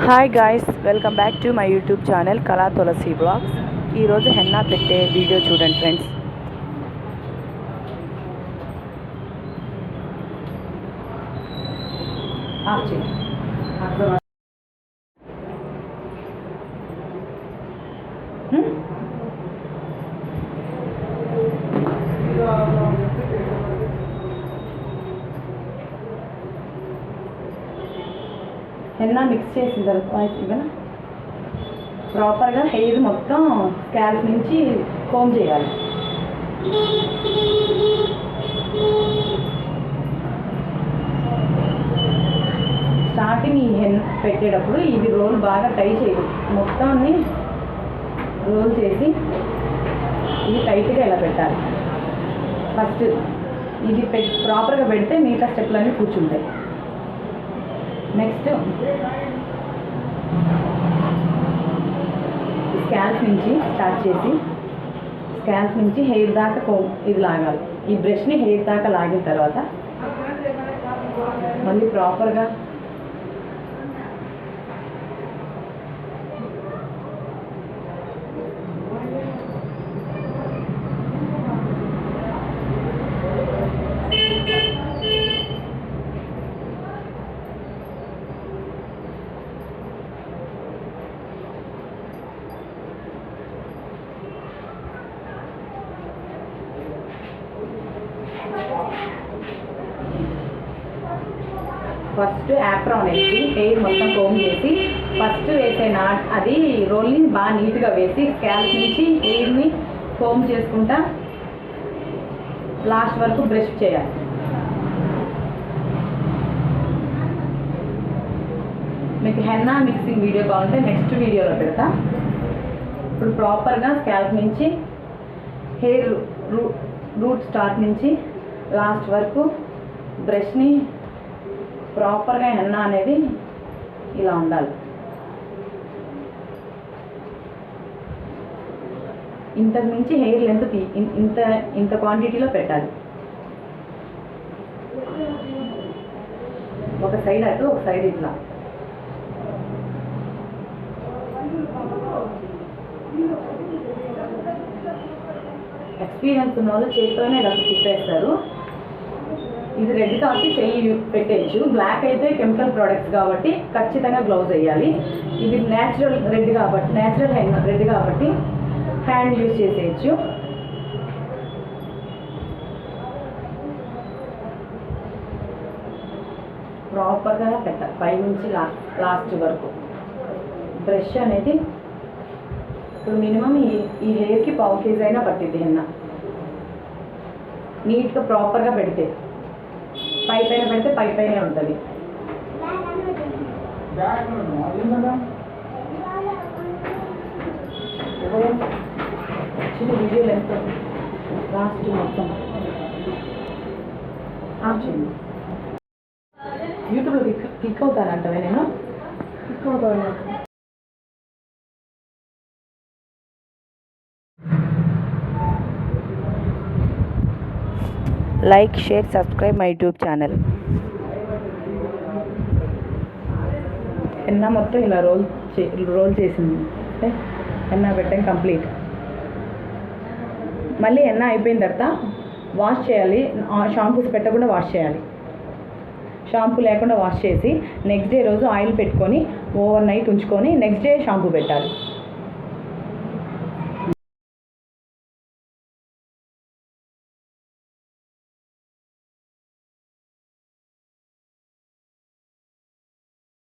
Hi guys welcome back to my YouTube channel Kala Tulasi blogs ఈరోజు henna పెట్టే video చూడండి friends henna mix చేసిన తర్వాత ఇవన్న ప్రాపర్గా హెయిర్ మొత్తం స్కాల్ప్ నుంచి కోమ్ చేయాలి. స్టార్టింగ్ ఈ హెన్ పెట్టేటప్పుడు ఇది రోల్ బాగా టై చేయదు. మొత్తాన్ని రోల్ చేసి ఇది టైట్గా ఇలా పెట్టాలి? ఫస్ట్ ఇది పె ప్రాపర్గా పెడితే మిగతా స్టెప్లన్నీ కూర్చుంటాయి. నెక్స్ట్ స్కాల్ఫ్ నుంచి స్టార్ట్ చేసి స్కాల్ఫ్ నుంచి హెయిర్ దాకా కో ఇది లాగాలి. ఈ బ్రష్ని హెయిర్ దాకా లాగిన తర్వాత మళ్ళీ ప్రాపర్గా ఫస్ట్ యాప్రాన్ వేసి హెయిర్ మొత్తం కోమ్ చేసి ఫస్ట్ వేసే నాట్ అది రోలింగ్ బాగా నీట్గా వేసి స్కాల్ప్ నుంచి హెయిర్ని కోమ్ చేసుకుంటా లాస్ట్ వరకు బ్రష్ చేయాలి. మీకు హెన్నా మిక్సింగ్ వీడియో కావాలంటే నెక్స్ట్ వీడియోలో పెడతా. ఇప్పుడు ప్రాపర్గా స్కాల్ప్ నుంచి హెయిర్ రూ రూట్ స్టార్ట్ నుంచి లాస్ట్ వరకు బ్రష్ని ప్రాపర్గా ఎన్న అనేది ఇలా ఉండాలి. ఇంతకు మించి హెయిర్ లెంత్ తీ ఇంత ఇంత క్వాంటిటీలో పెట్టాలి. ఒక సైడ్ అటు ఒక సైడ్ ఇట్లా. ఎక్స్పీరియన్స్ ఉన్న వాళ్ళు చేతితోనే ఇలా తిప్పేస్తారు. ఇది రెడ్ కాబట్టి చెయ్యి పెట్టేయచ్చు బ్లాక్ అయితే కెమికల్ ప్రోడక్ట్స్ కాబట్టి ఖచ్చితంగా గ్లౌజ్ వేయాలి. ఇది న్యాచురల్ రెడ్ కాబట్టి న్యాచురల్ రెడ్ కాబట్టి హ్యాండ్ యూజ్ చేసేయచ్చు. ప్రాపర్గా పెట్టాలి పై నుంచి లాస్ట్ లాస్ట్ వరకు. బ్రష్ అనేది ఇప్పుడు మినిమం ఈ ఈ హెయిర్కి పావు కేజీ అయినా పట్టిద్ది నిన్న నీట్గా ప్రాపర్గా పెడితే. పై పైన పెడితే పై పైనే ఉంటుంది. చిన్న వీడియో లెంత్ లాస్ట్ మొత్తం. చేయండి. యూట్యూబ్లో క్లిక్ క్లిక్ అవుతానంటవే నేను. క్లిక్ అవుతాను like share subscribe my YouTube channel. ఎన్న మొత్తం ఇలా రోల్ చే రోల్ చేసింది. ఎన్న పెట్టాం కంప్లీట్. మళ్ళీ ఎన్న అయిపోయిన తర్వాత వాష్ చేయాలి. షాంపూస్ పెట్టకుండా వాష్ చేయాలి. షాంపూ లేకుండా వాష్ చేసి నెక్స్ట్ డే రోజు ఆయిల్ పెట్టుకొని ఓవర్ నైట్ ఉంచుకొని నెక్స్ట్ డే షాంపూ పెట్టాలి.